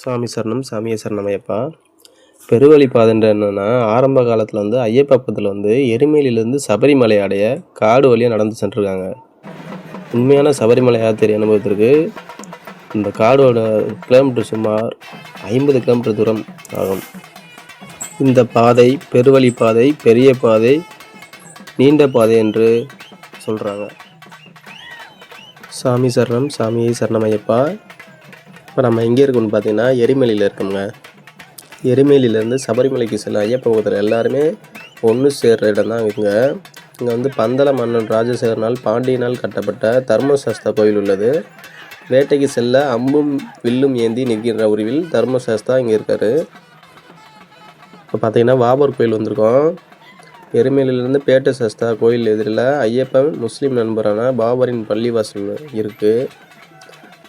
சாமி சரணம் சாமியே சரணம் ஐயப்பா பெருவழிப்பாதைன்ற என்னென்னா ஆரம்ப காலத்தில் வந்து ஐயப்பா பக்கத்தில் வந்து எருமேலியிலேருந்து சபரிமலை அடைய காடு வழியாக நடந்து சென்றிருக்காங்க. உண்மையான சபரிமலை யாத்திரை அனுபவத்திற்கு இந்த காடோட கிலோமீட்டர் சுமார் ஐம்பது கிலோமீட்டர் தூரம் ஆகும். இந்த பாதை பெருவழி பாதை பெரிய பாதை நீண்ட பாதை என்று சொல்கிறாங்க சாமி சரணம் சாமியை சரணம் ஐயப்பா இப்போ நம்ம எங்கே இருக்கோம்னு பார்த்தீங்கன்னா எரிமலையில் இருக்கோங்க எரிமலையிலேருந்து சபரிமலைக்கு செல்ல ஐயப்ப பக்தர் எல்லாருமே ஒன்று சேர்கிற இடம் தான் இங்கே. இங்கே வந்து பந்தள மன்னன் ராஜசேகரனால் பாண்டியனால் கட்டப்பட்ட தர்மசாஸ்தா கோயில் உள்ளது. வேட்டைக்கு செல்ல அம்பும் வில்லும் ஏந்தி நிற்கின்ற உருவில் தர்மசாஸ்தா இங்கே இருக்கார். இப்போ பார்த்தீங்கன்னா வாபர் கோயில் வந்திருக்கோம். எருமேலியிலேருந்து பேட்டை சஸ்தா கோயில் எதிரில் ஐயப்பன் முஸ்லீம் நண்பரான பாபரின் பள்ளிவாசல் இருக்குது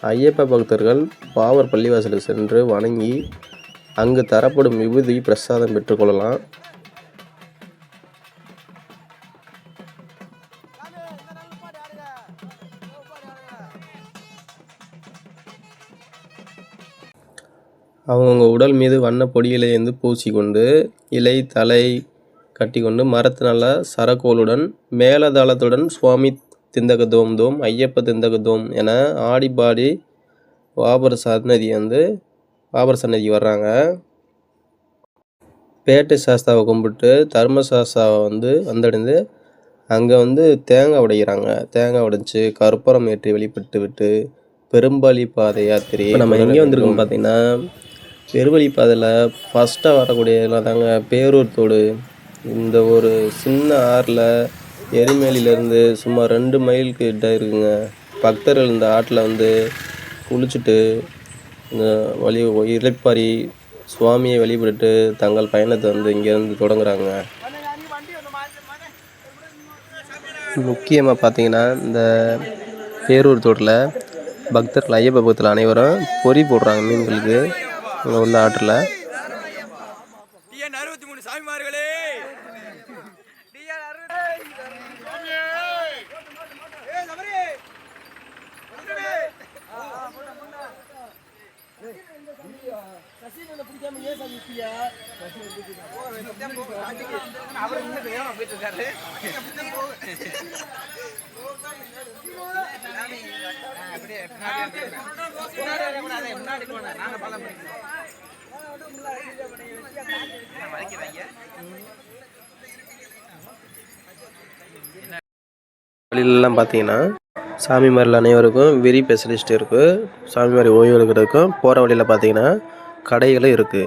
ஐயப்ப பக்தர்கள் பாவர் பள்ளிவாசலுக்கு சென்று வணங்கி அங்கு தரப்படும் விபூதி பிரசாதம் பெற்றுக்கொள்ளலாம். அவங்கவுங்க உடல் மீது வண்ண பொடியிலை வந்து பூசிக்கொண்டு இலை தலை கட்டிக்கொண்டு மரத்தினால சரக்கோளுடன் மேலதளத்துடன் சுவாமி திந்தக தோம் தோம் ஐயப்ப திந்தக தோம் என ஆடி பாடி வாபர் சன்னதி வந்து வாபர் சன்னதிக்கு வர்றாங்க. பேட்டை சாஸ்தாவை கும்பிட்டு தர்ம சாஸ்தாவை வந்து வந்தடைந்து அங்கே வந்து தேங்காய் உடைக்கிறாங்க தேங்காய் உடைச்சு கற்பூரம் ஏற்றி வெளிப்பட்டு விட்டு பெரும்பாலி பாதை யாத்திரை. நம்ம எங்கே வந்திருக்கோம் பார்த்தீங்கன்னா பெருவழி பாதையில் ஃபஸ்ட்டாக வரக்கூடிய இதெல்லாம் தாங்க பேரூர் தோடு. இந்த ஒரு சின்ன ஆறில் எரிமேலியிலேருந்து சுமார் ரெண்டு மைல் கிட்ட இருக்குங்க. பக்தர்கள் இந்த ஆற்றில் வந்து குளிச்சுட்டு இந்த வழி இலைப்பாரி சுவாமியை வழிபட்டு தங்கள் பயணத்தை வந்து இங்கேருந்து தொடங்குறாங்க. முக்கியமாக பார்த்தீங்கன்னா இந்த பேரூர் தோட்டில் பக்தர்கள் ஐயப்ப பக்தர்கள் அனைவரும் பொறி போடுறாங்க மீன்களுக்கு. இங்கே உள்ள ஆற்றில் டிஎன் அறுபத்தி மூணு சாமிமார்களே டிஎன் கோயிலெலாம் பார்த்தீங்கன்னா சாமிமாரில் அனைவருக்கும் வெறி ஸ்பெஷலிஸ்ட் இருக்குது சாமிமாரி ஓய்வு எடுக்கிறதுக்கும் போகிற வழியில் பார்த்தீங்கன்னா கடைகளும் இருக்குது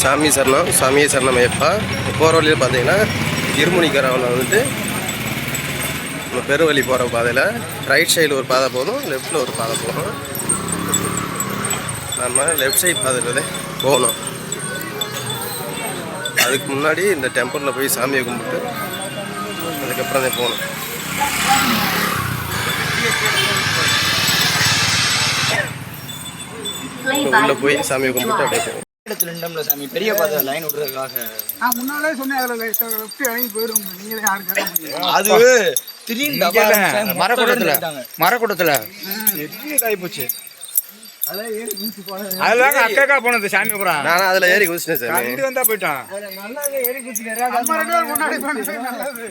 சாமி சரணம் சாமியே சரணம் ஐயப்பா. போகிற வழியில் பார்த்தீங்கன்னா இருமுனிக்கரவில் வந்துட்டு நம்ம பெருவழி போகிற பாதையில் ரைட் சைடில் ஒரு பாதை போதும் லெஃப்டில் ஒரு பாதை போகும் நம்ம லெஃப்ட் சைடு பாதையில் போகணும். அதுக்கு முன்னாடி இந்த டெம்பிளில் போய் சாமியை கும்பிட்டு அதுக்கப்புறம் தான் போகணும். உள்ளே போய் சாமியை கும்பிட்டு அப்படியே போகணும். இடத்துல நின்றோம்ல சாமி பெரிய பாதை லைன் விடுறதுக்காக. நான் முன்னாலே சொன்னேன் அதில் லெஃப்ட் இறங்கி போயிடும் நீங்களே யாரும் கேட்க முடியாது அது திடீர்னு மரக்கூடத்துல. மரக்கூடத்துல. போனது அதுதாங்க அக்கா போனது சாமி புறம் நானும் அதில் ஏறி குதிச்சிட்டேன் சாமி. கண்டு வந்தா போயிட்டான். நல்லா ஏறி குதிச்சுக்காரு நம்ம ரெண்டு பேரும் முன்னாடி போனது நல்லது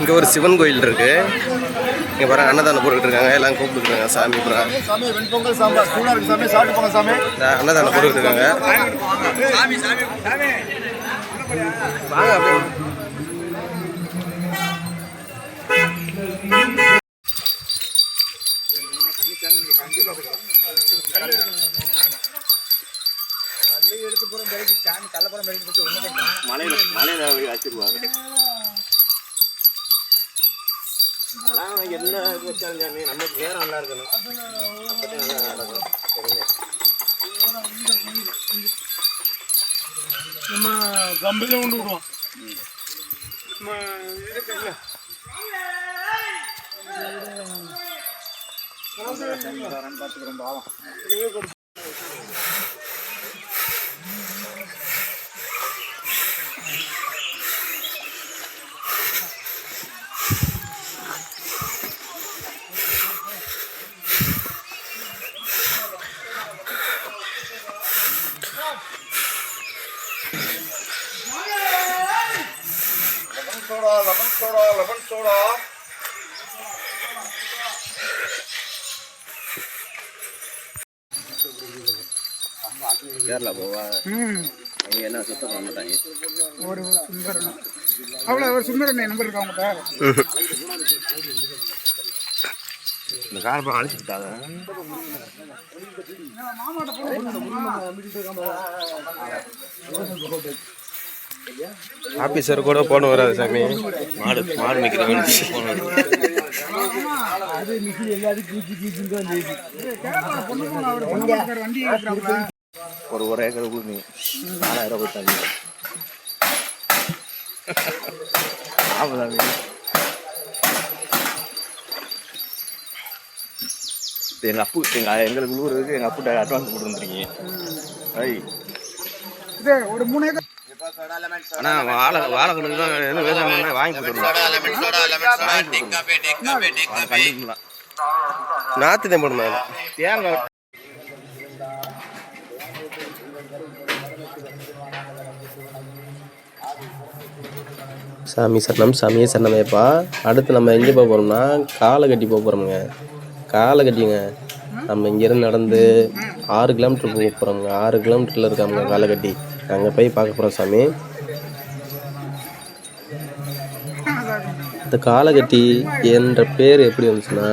இங்கே ஒரு சிவன் கோயில் இருக்கு. இங்கே பாருங்க அன்னதானம் இருக்காங்க. எல்லாம் கூப்பிட்டுருக்காங்க சாமி புறா சாமி வெண்பொங்கல் சாம்பார். சூடா அதெல்லாம் என்ன வச்சாலும் சாமி நமக்கு நேரம் நல்லா இருக்கணும். அப்பதான் நல்லா நடக்கும். சரிங்க நம்ம கம்பியில கொண்டு விடுவோம். நம்ம இருக்குல்ல ம் ஒரு சுந்தரன் அவ்வளோ ஒரு சுந்தரன் நம்பர் இருக்கா உங்கள்கிட்ட இந்த காரப்பம் அழிச்சு விட்டாங்க ஆஃபீஸர் கூட போன வராது சாமி மாடு மாடு போனது வண்டி இருக்கிறாங்களா ஒரு ஒரு ஏக்கர் கொடுங்க நாலாயிரம் கொடுத்தாங்க. ஆமாதாங்க எங்கள் அப்பு எங்கள் எங்களுக்கு ஊருக்கு எங்கள் அப்புட்ட அட்வான்ஸ் கொடுத்துருந்துருக்கீங்க ஐ இது ஒரு மூணு ஏக்கர் அண்ணா வாழை வாழை கணக்கு தான் எதுவும் வேணும் வாங்கி கொடுத்துருவோம் நாற்று தான் போடணும். தேங்காய் சாமி சரணம் சாமியே சரணமையப்பா அடுத்து நம்ம எங்கே போக போகிறோம்னா காலை கட்டி போக போகிறோமுங்க காலை கட்டிங்க. நம்ம இங்கேருந்து நடந்து ஆறு கிலோமீட்டர் போக போகிறோங்க ஆறு கிலோமீட்டரில் இருக்காங்க காலை கட்டி. அங்கே போய் பார்க்க போகிறோம் சாமி. இந்த காலகட்டி என்ற பேர் எப்படி வந்துச்சுன்னா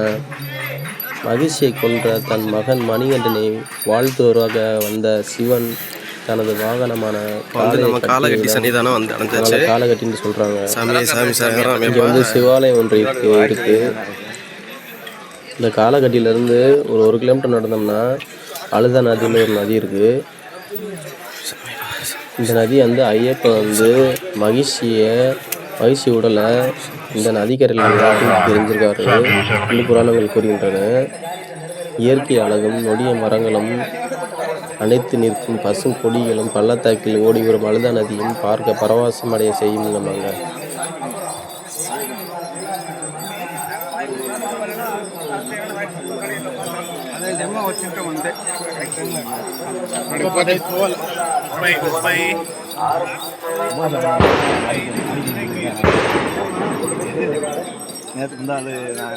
மகிழ்ச்சியை கொன்ற தன் மகன் மணிகண்டனை வாழ்த்துவராக வந்த சிவன் தனது வாகனமான நம்ம காலகட்டி சன்னிதானம் வந்து அடைஞ்சாச்சு காலகட்டின்னு சொல்றாங்க. சாமி சாமி சாகரம் இங்க வந்து சிவாலயம் ஒன்று இருக்கு இருக்கு. இந்த காலகட்டியிலேருந்து ஒரு ஒரு கிலோமீட்டர் நடந்தோம்னா அழுதா நதின்னு ஒரு நதி இருக்கு. இந்த நதி வந்து ஐயப்பன் வந்து மகிழ்ச்சியை மகிழ்ச்சி உடலை இந்த நதிக்கரையில் தெரிஞ்சிருக்காரு. இந்த புராணங்கள் கூறுகின்றன. இயற்கை அழகும் நொடிய மரங்களும் அனைத்து நிற்கும் பசும் கொடிகளும் பள்ளத்தாக்கில் ஓடி வரும் அழுதா நதியும் பார்க்க பரவசம் அடைய செய்யும் நம்மங்க நேற்று இருந்தால்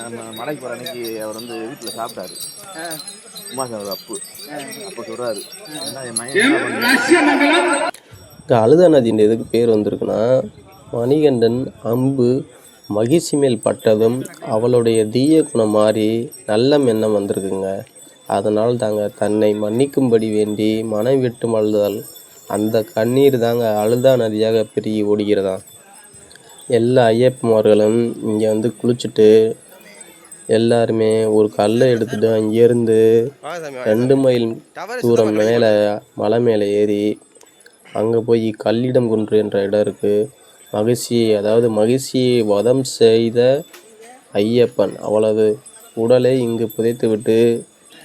நம்ம மலைக்கு போகிற அன்னைக்கு அவர் வந்து வீட்டில் சாப்பிட்டாரு. இங்கே அழுதா நதியின் எதுக்கு பேர் வந்திருக்குன்னா மணிகண்டன் அம்பு மகிழ்ச்சி மேல் பட்டதும் அவளுடைய தீய குணம் மாறி நல்ல எண்ணம் வந்திருக்குங்க. அதனால் தாங்க தன்னை மன்னிக்கும்படி வேண்டி மனம் விட்டு அழுதால் அந்த கண்ணீர் தாங்க அழுதா நதியாக பெருகி ஓடுகிறதாம். எல்லா ஐயப்பமார்களும் இங்கே வந்து குளிச்சுட்டு எல்லாருமே ஒரு கல்லை எடுத்துட்டு அங்கேருந்து ரெண்டு மைல் தூரம் மேலே மலை மேலே ஏறி அங்கே போய் கல்லிடம் குன்று என்ற இடம் இருக்குது மகிழ்ச்சி அதாவது மகிழ்ச்சியை வதம் செய்த ஐயப்பன். அவளது உடலை இங்கு புதைத்துவிட்டு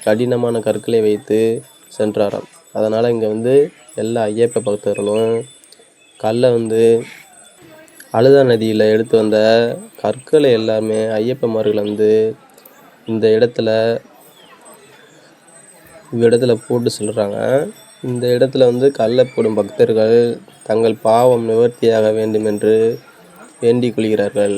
கடினமான கற்களை வைத்து சென்றாராம். அதனால் இங்கே வந்து எல்லா ஐயப்ப பக்தர்களும் கல்லை வந்து அழுதா நதியில் எடுத்து வந்த கற்களை எல்லாமே ஐயப்பமார்கள் வந்து இந்த இடத்துல இடத்துல போட்டு சொல்கிறாங்க இந்த இடத்துல வந்து கல்லை போடும் பக்தர்கள் தங்கள் பாவம் நிவர்த்தியாக வேண்டும் என்று வேண்டிக் கொள்கிறார்கள்.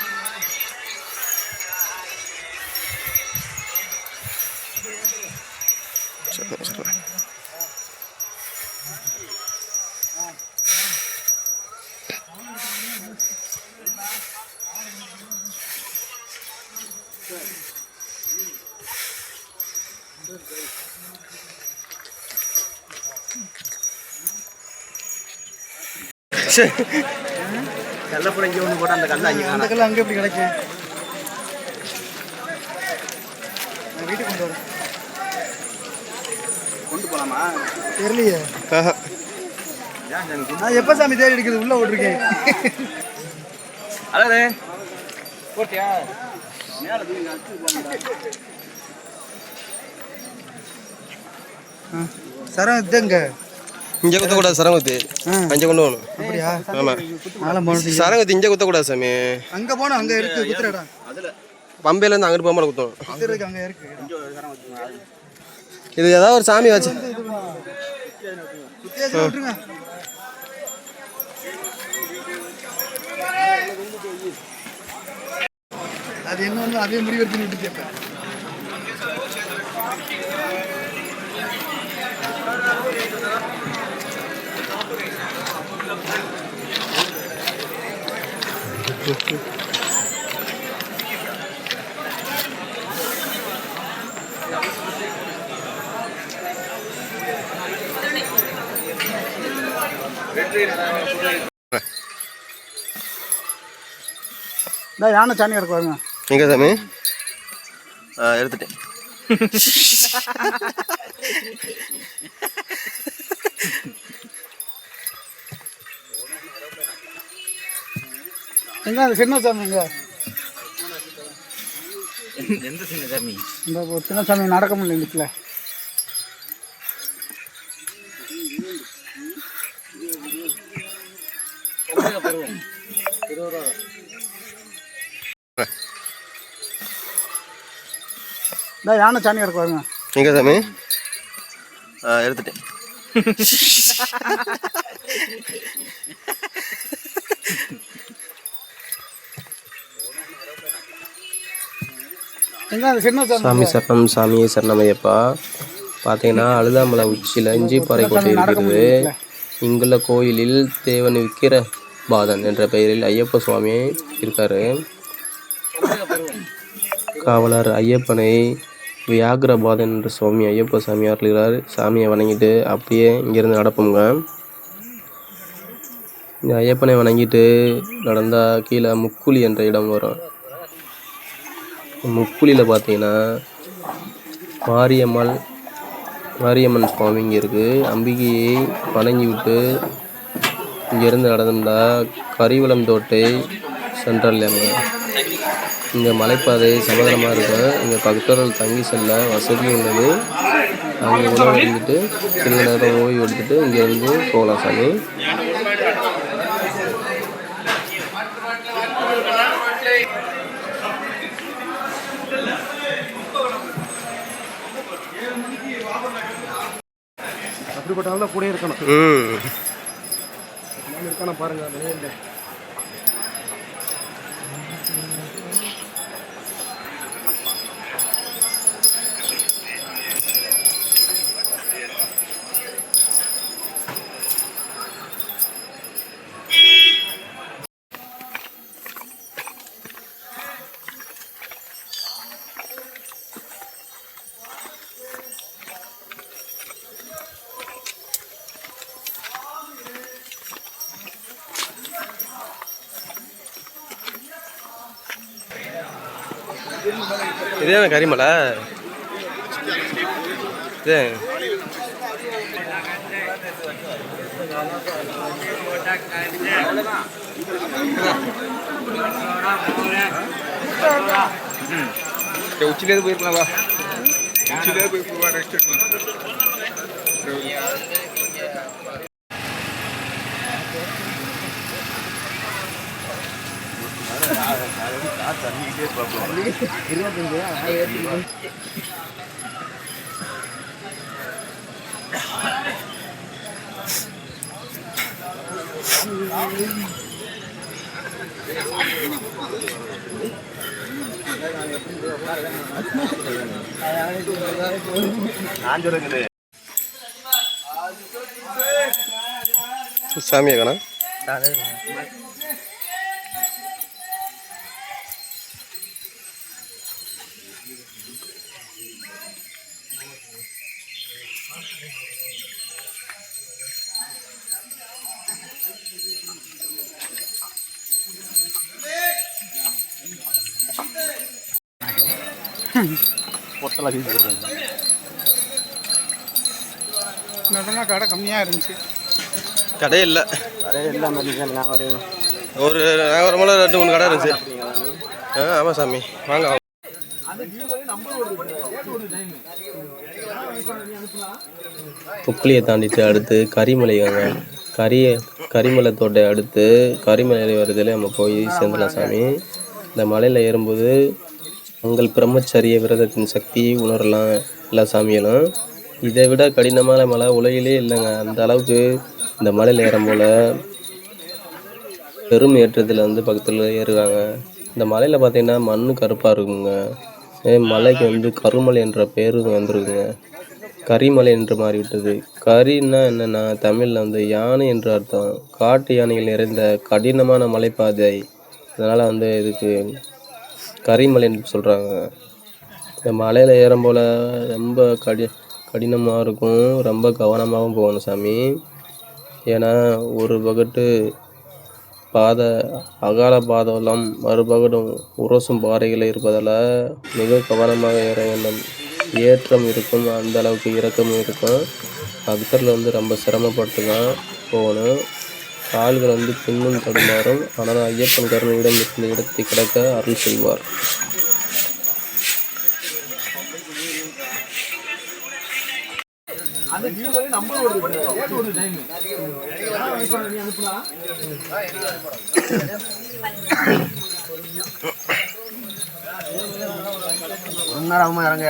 கல்லப்புறம் இங்கே ஒன்று போட்டால் அந்த அங்கே அந்த கல் அங்கே எப்படி கிடைக்கும் நான் வீட்டுக்கு கொண்டு வரேன் கொண்டு போகலாமா தெரியலையே. நான் எப்போ சாமி தேடி அடிக்கிறது? உள்ள ஓட்டிருக்கேன். அதாவது போட்டியா? மேலே. சரம் இதுங்க இங்கே குத்தக்கூடாது சரங்குத்தி. அங்கே கொண்டு போகணும். அப்படியா? ஆமாம் சரங்குத்தி இங்கே குத்தக்கூடாது சாமி. அங்கே போனோம் அங்கே இருக்கு குத்துறடா. பம்பையிலேருந்து அங்கிட்டு போகும்போது குத்தணும். அங்கே இருக்கு. இது ஏதாவது ஒரு சாமி வச்சு அது என்ன அதே முடிவெடுத்து விட்டு கேட்பேன் இந்த யானை சாணி கிடக்கு பாருங்க எங்கே சாமி? எடுத்துட்டேன். எங்க அந்த சின்ன சாமி எங்க? எந்த சின்ன சாமி? இந்த ஒரு சின்ன சாமி நடக்க முடியல வீட்டில் இந்த யானை சாணி கிடக்கு பாருங்க எங்கே சாமி? ஆ எடுத்துட்டேன் எங்க அந்த சின்ன சாமி சாமி சரணம் சாமியே சரணமையப்பா. பார்த்தீங்கன்னா அழுதாமலை உச்சியில் இஞ்சிப்பாறை கோட்டை இருக்கிறது இங்குள்ள கோயிலில் தேவன் விக்கிர பாதன் என்ற பெயரில் ஐயப்ப சுவாமி இருக்காரு. காவலர் ஐயப்பனை வியாகிரபாதன் என்ற சுவாமி ஐயப்ப சாமி அருள்கிறார். சாமியை வணங்கிட்டு அப்படியே இங்கேருந்து நடப்போங்க இந்த ஐயப்பனை வணங்கிட்டு நடந்தால் கீழே முக்குழி என்ற இடம் வரும். முக்குழியில் பார்த்தீங்கன்னா மாரியம்மாள் மாரியம்மன் சுவாமி இங்கே இருக்குது அம்பிகையை வணங்கி விட்டு இங்கேருந்து நடந்தா கரிவளம் தோட்டை சென்றடையாங்க இங்கே மலைப்பாதை சமதளமாக இருக்கும். இங்கே பக்தர்கள் தங்கி செல்ல வசதி உள்ளது. அங்கே உணவு இருந்துட்டு சிறிது நேரம் ஓய்வு எடுத்துகிட்டு இங்கேருந்து போகலாம் சாமி. அப்படிப்பட்ட கூட இருக்கணும். ம். இருக்கான பாருங்க அந்த நேர்ல. இதே கரிமலை. இதே. உச்சிலேருந்து போயிருக்கலாம் வா. உச்சிலேருந்து போய் தண்ணிக்கிட்டே பார்ப்போம் சாமியா கணா பொட்டலாம் வீசி போடுறாங்க இந்த கடை கம்மியாக இருந்துச்சு. கடையே இல்லை. மாதிரி நான் ஒரு ஒரு நாகரமெல்லாம் ரெண்டு மூணு கடை இருந்துச்சு. ஆ ஆமாம் சாமி. வாங்க. புக்லியை தாண்டிட்டு அடுத்து கரிமலைங்க கரி கரிமலை தோட்டை அடுத்து கரிமலை வருதில் நம்ம போய் சேர்ந்துடலாம் சாமி. இந்த மலையில் ஏறும்போது உங்கள் பிரம்மச்சரிய விரதத்தின் சக்தியை உணரலாம். எல்லா சாமிகளும் இதை விட கடினமான மலை உலகிலே இல்லைங்க. அந்த அளவுக்கு இந்த மலையில் ஏறும் போல் பெரும் ஏற்றத்தில் வந்து பக்கத்தில் ஏறுவாங்க இந்த மலையில் பார்த்தீங்கன்னா மண் கருப்பாக இருக்குங்க. மலைக்கு வந்து கருமலை என்ற பேரும் வந்திருக்குங்க. கரிமலை என்று மாறிவிட்டது. கரின்னா என்னன்னா தமிழில் வந்து யானை என்று அர்த்தம். காட்டு யானைகள் நிறைந்த கடினமான மலைப்பாதை. அதனால் வந்து இதுக்கு கரிமலைன்னு சொல்கிறாங்க இந்த மலையில் ஏறும் போல் ரொம்ப கடி கடினமாக இருக்கும். ரொம்ப கவனமாகவும் போகணும் சாமி. ஏன்னா ஒரு பக்கத்து பாதை அகால பாதளம் மறுபகடும் உரசும் பாறைகள் இருப்பதால் மிக கவனமாக ஏற வேண்டும். ஏற்றம் இருக்கும் அந்த அளவுக்கு இறக்கமும் இருக்கும். பக்தர்கள் வந்து ரொம்ப சிரமப்பட்டு தான் போகணும். கால்கள் வந்து பின்னும் தடுமாறும். ஆனால் ஐயப்பன் கருணையிடம் இருந்த இடத்தை கிடக்க அருள் செய்வார். ஒரு மணி நேரம் ஆகுமா இறங்க?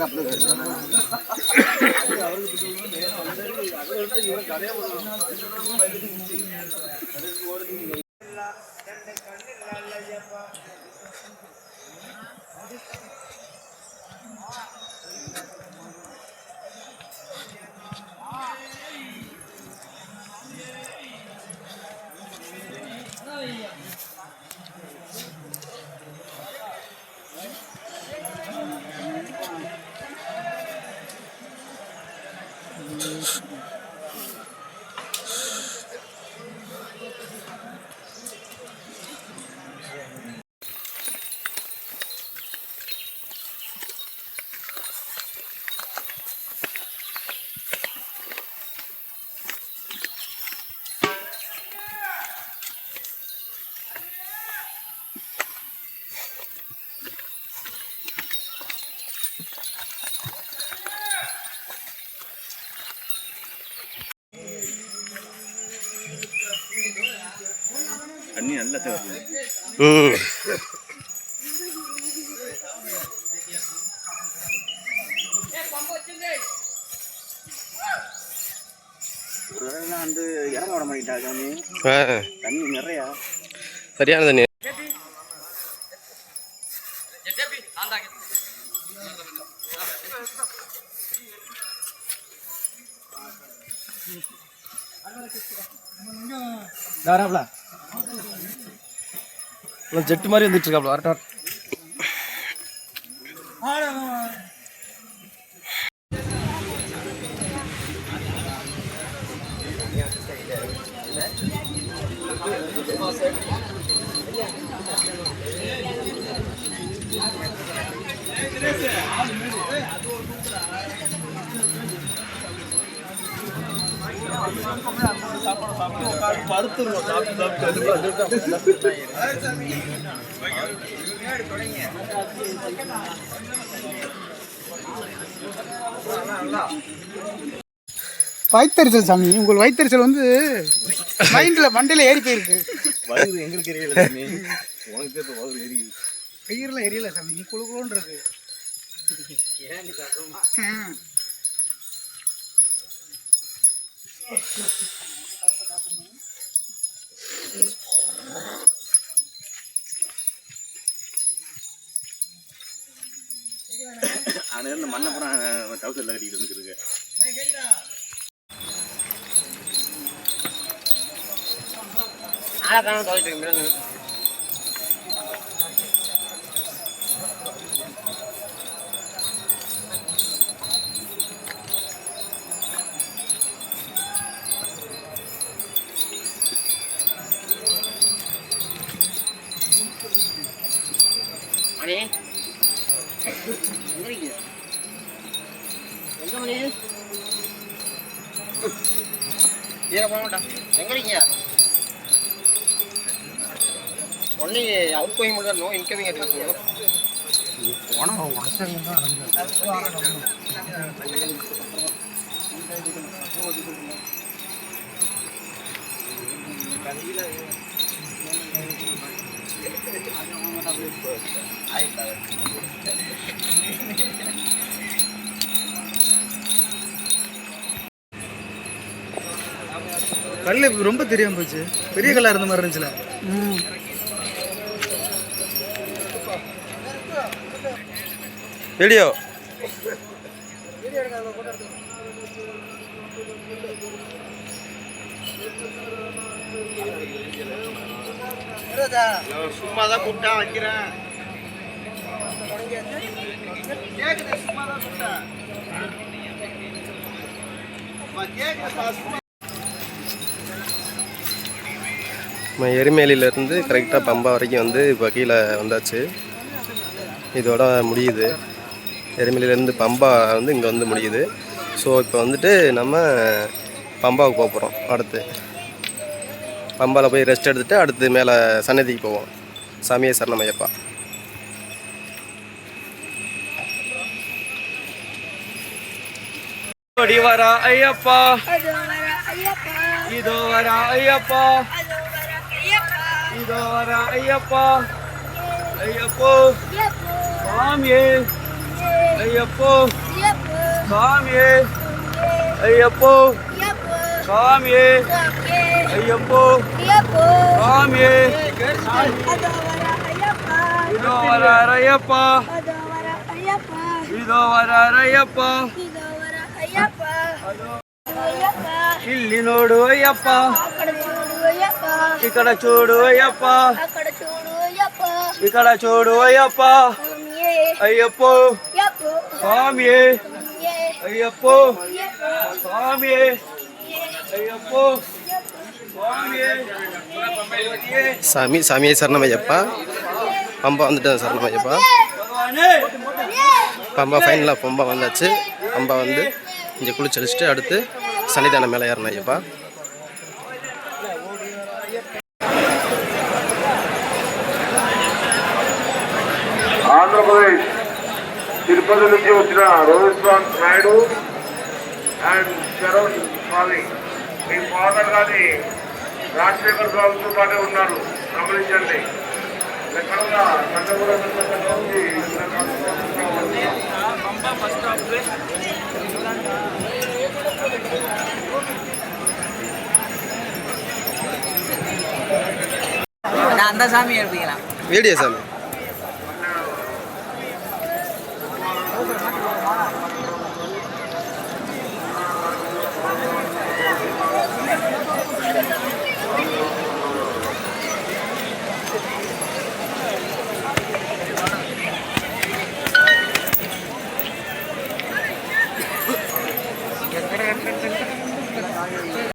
தரம் வந்து அப்படியே தடவைலாம் வந்து இறங்க விட மாட்டேங்கிட்டா சாமி. ஆ. தண்ணி நிறையா. சரியான தண்ணி. ஜெட்டு மாதிரி வந்துட்டு இருக்காப்ல வரட்டும் வயிற்றுச்சல் சாமி உங்கள் வயிற்றுச்சல் வந்து மைண்டில் மண்டையில் ஏறி போயிருக்கு. வகுது எங்களுக்கு தெரியல சாமி. உனக்கு வகுது எரியுது கயிறுலாம் எரியல சாமி நீ குழு குழுன்னு இருக்கு ம். அவனுக்கு இந்த மண்ணை பூரா டவுசரில் கட்டிக்கிட்டு வந்துருக்கு மணி எங்க இருக்கீங்க எங்க மணி ஏற போக மாட்டான். எங்க இருக்கீங்க ஒன்லி அவுட் கோயிங் மட்டும் நோ இன்கமிங் எடுத்துக்கணும் கல்லு ரொம்ப தெரியாம போச்சு. பெரிய கல்லா இருந்த மாதிரி இருந்துச்சுல. வீடியோ. சும்மா தான் கூப்பிட்டா வைக்கிறேன் நம்ம எரிமேலியிலேருந்து கரெக்டாக பம்பா வரைக்கும் வந்து இப்போ கீழே வந்தாச்சு. இதோட முடியுது. எரிமேலியிலேருந்து பம்பா வந்து இங்கே வந்து முடியுது. ஸோ இப்போ வந்துட்டு நம்ம பம்பாவுக்கு போக போகிறோம் அடுத்து. பம்பாவில் போய் ரெஸ்ட் எடுத்துகிட்டு அடுத்து மேலே சன்னதிக்கு போவோம். சாமியே சரணமையப்பா ஐயப்பா. இதோ வரா ஐயப்பா. இதோ வரா ஐயப்பா ஐயப்போ சாமியே ஐயப்போ சாமியே ஐயப்போ சாமியே ஐயப்போ சாமியே இதோ வரா ஐயப்பா இதோ வரா ஐயப்பா ಇಲ್ಲಿ ನೋಡು ಅಯ್ಯಪ್ಪ ఇక్కడ చూడు అయ్యప్ప. ఇక్కడ చూడు అయ్యప్ప. అయ్యప్ప. స్వామి అయ్యప్ప. స్వామి అయ్యప్ప. சாமி சாமியை சரணமையப்பா பம்பா வந்துட்டு சரணமையப்பா பம்பா ஃபைனலாக பம்பா வந்தாச்சு பம்பா வந்து இங்கே குளிச்சடிச்சுட்டு அடுத்து சன்னிதானம் மேலே ஏறணும் ஐயப்பா ఆంధ్రప్రదేశ్ తిరుపతి నుంచి వచ్చిన రోహిత్ స్వామి నాయుడు అండ్ శరణ్ స్వామి మీ ఫాదర్ గారి రాజశేఖర్ స్వామితో పాటే ఉన్నారు గమనించండి ఎక్కడగా కంటగూడ నుంచి அந்த சாமி எடுப்பீங்களா வீடியோ சாமி